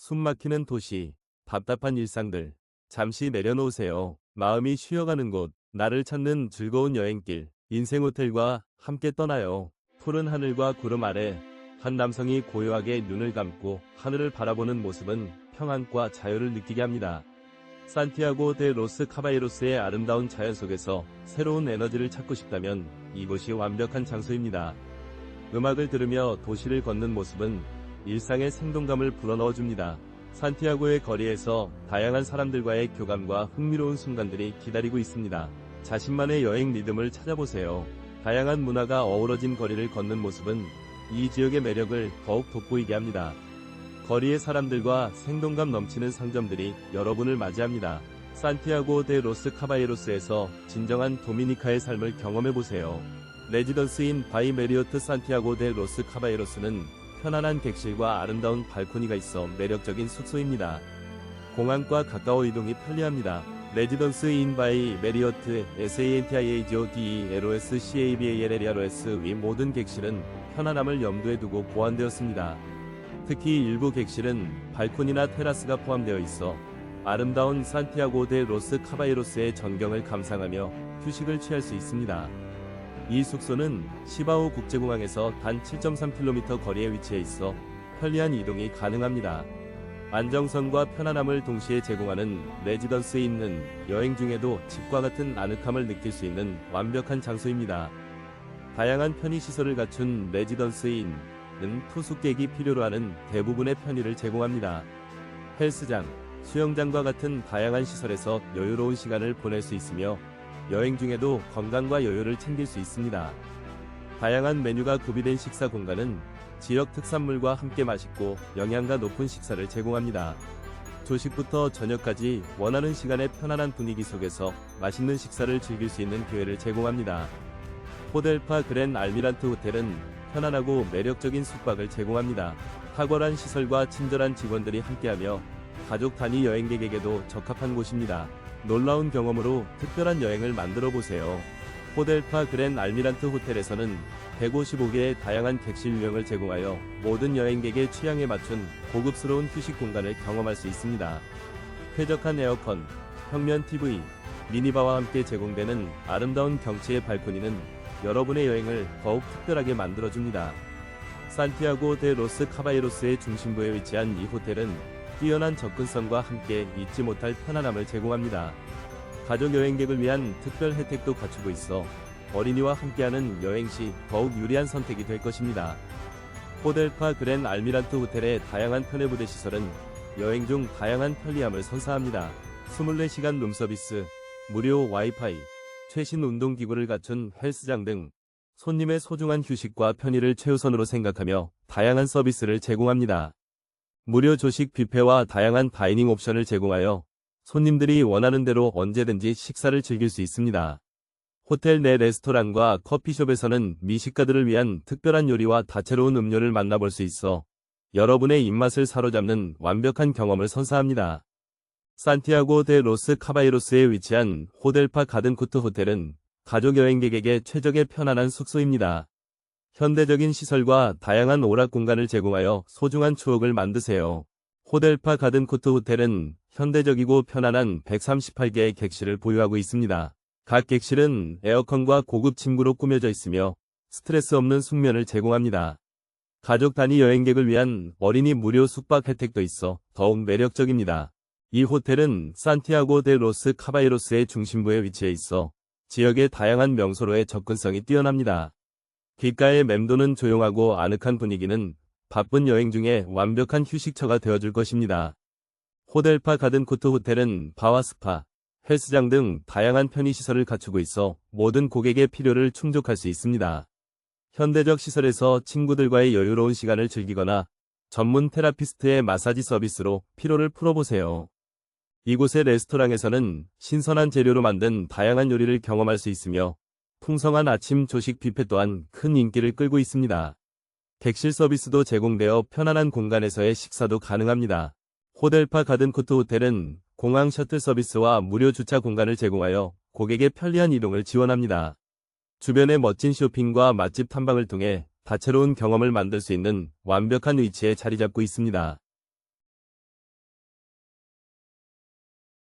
숨막히는 도시, 답답한 일상들, 잠시 내려놓으세요. 마음이 쉬어가는 곳, 나를 찾는 즐거운 여행길, 인생 호텔과 함께 떠나요. 푸른 하늘과 구름 아래 한 남성이 고요하게 눈을 감고 하늘을 바라보는 모습은 평안과 자유를 느끼게 합니다. 산티아고 데 로스 카바이로스의 아름다운 자연 속에서 새로운 에너지를 찾고 싶다면 이곳이 완벽한 장소입니다. 음악을 들으며 도시를 걷는 모습은 일상의 생동감을 불어넣어 줍니다. 산티아고의 거리에서 다양한 사람들과의 교감과 흥미로운 순간들이 기다리고 있습니다. 자신만의 여행 리듬을 찾아보세요. 다양한 문화가 어우러진 거리를 걷는 모습은 이 지역의 매력을 더욱 돋보이게 합니다. 거리의 사람들과 생동감 넘치는 상점들이 여러분을 맞이합니다. 산티아고 데 로스 카바이로스에서 진정한 도미니카의 삶을 경험해보세요. 레지던스인 바이 메리오트 산티아고 데 로스 카바이로스는 편안한 객실과 아름다운 발코니가 있어 매력적인 숙소입니다. 공항과 가까워 이동이 편리합니다. 레지던스 인 바이 메리어트 SANTIAGODELOS CABALLEROS 위 모든 객실은 편안함을 염두에 두고 보완되었습니다. 특히 일부 객실은 발코니나 테라스가 포함되어 있어 아름다운 산티아고 데 로스 카바이로스의 전경을 감상하며 휴식을 취할 수 있습니다. 이 숙소는 시바오 국제공항에서 단 7.3km 거리에 위치해 있어 편리한 이동이 가능합니다. 안정성과 편안함을 동시에 제공하는 레지던스에 있는 여행 중에도 집과 같은 아늑함을 느낄 수 있는 완벽한 장소입니다. 다양한 편의시설을 갖춘 레지던스인 은 투숙객이 필요로 하는 대부분의 편의를 제공합니다. 헬스장, 수영장과 같은 다양한 시설에서 여유로운 시간을 보낼 수 있으며 여행 중에도 건강과 여유를 챙길 수 있습니다. 다양한 메뉴가 구비된 식사 공간은 지역 특산물과 함께 맛있고 영양가 높은 식사를 제공합니다. 조식부터 저녁까지 원하는 시간에 편안한 분위기 속에서 맛있는 식사를 즐길 수 있는 기회를 제공합니다. 호델파 그랜 알미란트 호텔은 편안하고 매력적인 숙박을 제공합니다. 탁월한 시설과 친절한 직원들이 함께하며 가족 단위 여행객에게도 적합한 곳입니다. 놀라운 경험으로 특별한 여행을 만들어 보세요. 호델파 그랜 알미란트 호텔에서는 155개의 다양한 객실 유형을 제공하여 모든 여행객의 취향에 맞춘 고급스러운 휴식 공간을 경험할 수 있습니다. 쾌적한 에어컨, 평면 TV, 미니바와 함께 제공되는 아름다운 경치의 발코니는 여러분의 여행을 더욱 특별하게 만들어줍니다. 산티아고 데 로스 카바이로스의 중심부에 위치한 이 호텔은 뛰어난 접근성과 함께 잊지 못할 편안함을 제공합니다. 가족 여행객을 위한 특별 혜택도 갖추고 있어 어린이와 함께하는 여행 시 더욱 유리한 선택이 될 것입니다. 호델파 그랜 알미란트 호텔의 다양한 편의부대 시설은 여행 중 다양한 편리함을 선사합니다. 24시간 룸서비스, 무료 와이파이, 최신 운동기구를 갖춘 헬스장 등 손님의 소중한 휴식과 편의를 최우선으로 생각하며 다양한 서비스를 제공합니다. 무료 조식 뷔페와 다양한 다이닝 옵션을 제공하여 손님들이 원하는 대로 언제든지 식사를 즐길 수 있습니다. 호텔 내 레스토랑과 커피숍에서는 미식가들을 위한 특별한 요리와 다채로운 음료를 만나볼 수 있어 여러분의 입맛을 사로잡는 완벽한 경험을 선사합니다. 산티아고 데 로스 카바이로스에 위치한 호델파 가든쿠트 호텔은 가족 여행객에게 최적의 편안한 숙소입니다. 현대적인 시설과 다양한 오락 공간을 제공하여 소중한 추억을 만드세요. 호델파 가든코트 호텔은 현대적이고 편안한 138개의 객실을 보유하고 있습니다. 각 객실은 에어컨과 고급 침구로 꾸며져 있으며 스트레스 없는 숙면을 제공합니다. 가족 단위 여행객을 위한 어린이 무료 숙박 혜택도 있어 더욱 매력적입니다. 이 호텔은 산티아고 데 로스 카바이로스의 중심부에 위치해 있어 지역의 다양한 명소로의 접근성이 뛰어납니다. 귓가에 맴도는 조용하고 아늑한 분위기는 바쁜 여행 중에 완벽한 휴식처가 되어줄 것입니다. 호델파 가든코트 호텔은 바와 스파, 헬스장 등 다양한 편의시설을 갖추고 있어 모든 고객의 필요를 충족할 수 있습니다. 현대적 시설에서 친구들과의 여유로운 시간을 즐기거나 전문 테라피스트의 마사지 서비스로 피로를 풀어보세요. 이곳의 레스토랑에서는 신선한 재료로 만든 다양한 요리를 경험할 수 있으며 풍성한 아침 조식 뷔페 또한 큰 인기를 끌고 있습니다. 객실 서비스도 제공되어 편안한 공간에서의 식사도 가능합니다. 호델파 가든코트 호텔은 공항 셔틀 서비스와 무료 주차 공간을 제공하여 고객의 편리한 이동을 지원합니다. 주변의 멋진 쇼핑과 맛집 탐방을 통해 다채로운 경험을 만들 수 있는 완벽한 위치에 자리 잡고 있습니다.